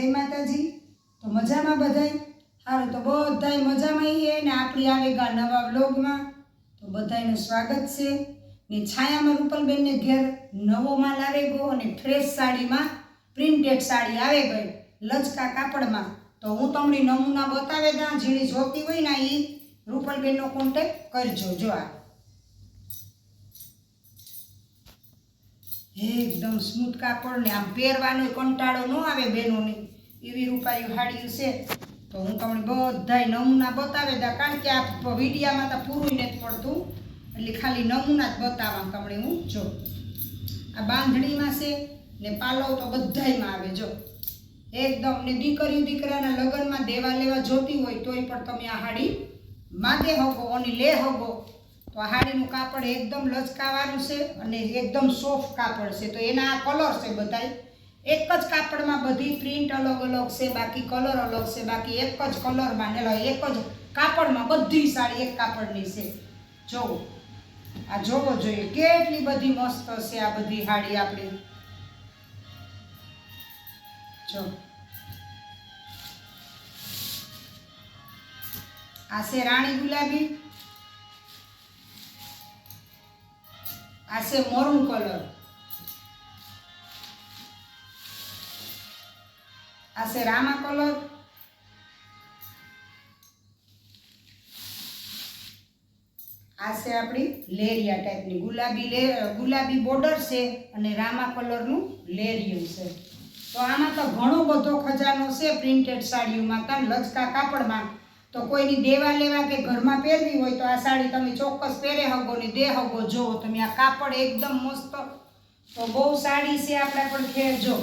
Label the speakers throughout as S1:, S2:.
S1: જય માતાજી? તો મજામાં બધાય? સારું તો બધાય મજામાં એ ને આપણી આવે ગા નવા વ્લોગમાં. તો બધાયનું સ્વાગત છે. ને છાયામાં રૂપલબેનને ઘેર નવો માલ આવે ગયો અને ફ્રેશ સાડીમાં પ્રિન્ટેડ સાડી આવે ગઈ, લચકા કાપડમાં. તો હું તમને નમૂના બતાવે દા જેની જોતી હોય ને એ રૂપલબેનનો કોન્ટેક કરજો, જો આ. એકદમ સ્મૂથ કાપડ ને આમ પહેરવાનો કંટાળો ન આવે બહેનોને એવી રૂપારી હાડીઓ છે. તો હું તમને બધાય નમૂના બતાવે દા કારણ કે આ વિડીયામાં તો પૂરું નથી પડતું. એટલે ખાલી નમૂના જ બતાવવા તમને હું જો. આ બાંધણીમાં છે ને પાલવ તો બધાયમાં આવે જો. એકદમ ને દીકરીઓ દીકરાના લગ્નમાં દેવા લેવા જોતી હોય તોય પણ તમે આ હાડી માગે હગો અને લે હગો. તો હાડીનું કાપડ એકદમ લચકાવાળું છે અને એકદમ સોફ્ટ કાપડ છે. તો એના આ કલર છે બધાય. એક જ કાપડમાં બધી પ્રિન્ટ અલગ અલગ છે, બાકી કલર અલગ છે, બાકી એક જ કલરમાં ને એક જ કાપડમાં બધી સાડી એક કાપડની છે. જોવો આ જોવો જોઈએ. કેટલી બધી મસ્ત છે આ બધી હાડી આપણી. જો આ છે રાણી ગુલાબી. આ છે મરૂન કલર આ છે રામા કલર આ છે આપણી લેરિયા ટાઈપની ગુલાબી લે, ગુલાબી બોર્ડર છે અને રામા કલરનું લેરિયું છે. તો આમાં તો ઘણો બધો ખજાનો છે પ્રિન્ટેડ સાડીઓમાં. કાન લચકા કાપડમાં. તો કોઈની દેવા લેવા કે ઘરમાં પહેરવી હોય તો આ સાડી તમે ચોક્કસ પહેરે હગો ને દે હગો. જો તમે આ કાપડ એકદમ મસ્ત. તો બહુ સાડી છે આપણે પણ ખેરજો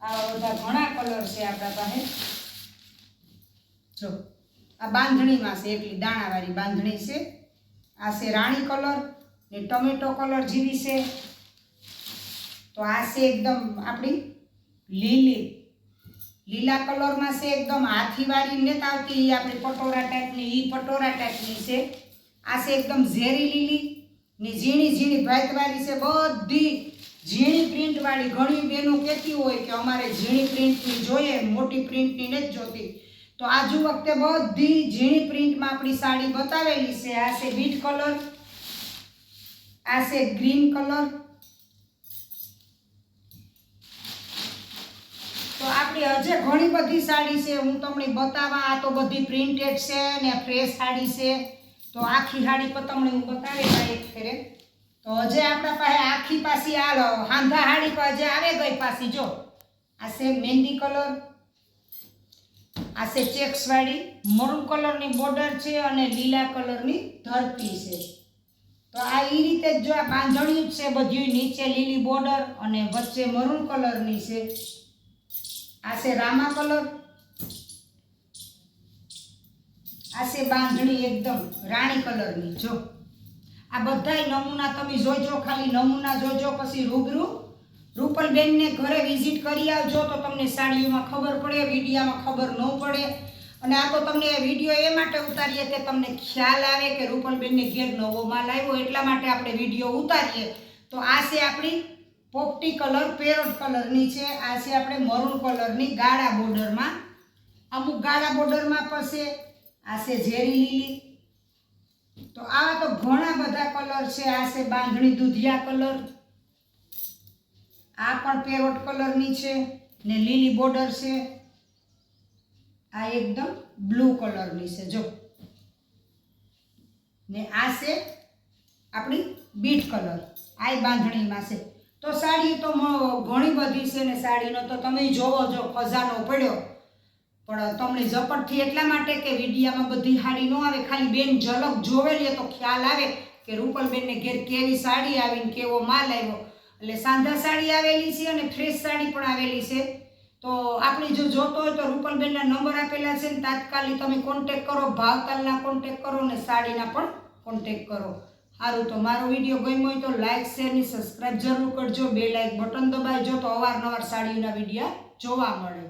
S1: આવા બધા ઘણા કલર છે આપણા પાસે. જો. આ બાંધણીમાં છે એટલી દાણાવાળી બાંધણી છે. આ છે રાણી કલર ને ટમેટો કલર જેવી છે. તો આ છે એકદમ આપણી લીલી. લીલા કલરમાં છે એકદમ હાથીવાળી નથી આવતી એ આપણી પટોરા ટાઈપની એ પટોરા ટાઈપની છે. આ છે એકદમ ઝેરી લીલી ને ઝીણી ઝીણી ભાતવાળી છે. બધી ઝીણી પ્રિન્ટવાળી. ઘણી બહેનો કહેતી હોય કે અમારે ઝીણી પ્રિન્ટની જોઈએ, મોટી પ્રિન્ટની નથી જોતી. તો આજુ વખતે બધી ઝીણી પ્રિન્ટમાં આપણી સાડી બતાવેલી છે. આ છે બીટ કલર, આ છે ગ્રીન કલર આપણી હજે ઘણી બધી સાડી છે. હું તમને બતાવવા આ તો બધી પ્રિન્ટેડ છે ને ફ્રેશ સાડી છે. તો આખી સાડી પર તમને હું બતાવી એક ફેરે. તો હજે આપણા પાસે આખી પાસી આ હાંધા સાડી પર હજે આવે ગઈ પાસી જો. આ છે મહેંદી કલર. આ છે ચેક્સવાળી મરૂન કલરની બોર્ડર છે અને લીલા કલરની ધરતી છે. તો આ એ રીતે જ જો આ બાંધણિયું છે બધું નીચે લીલી બોર્ડર અને વચ્ચે મરૂન કલરની છે. આ રામા કલર. આ બાંધણી એકદમ રાણી કલરની, જો. આ બધાય નમૂના તમે જોજો, ખાલી નમૂના જોજો, પછી રૂબરૂ રૂપલબેનને ઘરે વિઝિટ કરી આવજો, તો તમને સાડીઓમાં ખબર પડે, વિડીયામાં ખબર ન પડે. અને આ તો તમને વીડિયો એ માટે ઉતારીએ કે તમને ખ્યાલ આવે કે રૂપલબેનને ઘેર નવો માલ આવ્યો, એટલા માટે આપણે વીડિયો ઉતારીએ. તો આ છે આપણી પોપટી કલર, પેરોટ કલરની છે. આ છે આપણે મરૂન કલરની ગાળા બોર્ડરમાં. અમુક ગાળા બોર્ડરમાં પછી આ છે ઝેરી લીલી. તો આવા તો ઘણા બધા કલર છે. આ છે બાંધણી દૂધિયા કલર. આ પણ પેરોટ કલરની છે ને લીલી બોર્ડર છે. આ એકદમ બ્લુ કલરની છે. જો. ને આ છે આપણી બીટ કલર. આ બાંધણીમાં છે. તો સાડી તો ઘણી બધી છે ને સાડીનો તો તમે જોવો જો, ખજાનો પડ્યો. પણ તમને ઝપટથી એટલા માટે કે વિડીયામાં બધી સાડી ન આવે, ખાલી બેન ઝલક જોવેલી તો ખ્યાલ આવે કે રૂપલબેનને ઘેર કેવી સાડી આવીને કેવો માલ આવ્યો. એટલે સાંધા સાડી આવેલી છે અને ફ્રેશ સાડી પણ આવેલી છે. તો આપણે જો જોતો હોય તો રૂપલબેનના નંબર આપેલા છે ને, તાત્કાલિક તમે કોન્ટેક કરો, ભાવતાલના કોન્ટેક કરો ને સાડીના પણ કોન્ટેક કરો. સારું, તો મારો વીડિયો ગમ્યો હોય તો લાઇક શેરની જરૂર કરજો. બે લાઇક બટન દબાવજો તો અવારનવાર સાડીના વિડીયા જોવા મળે.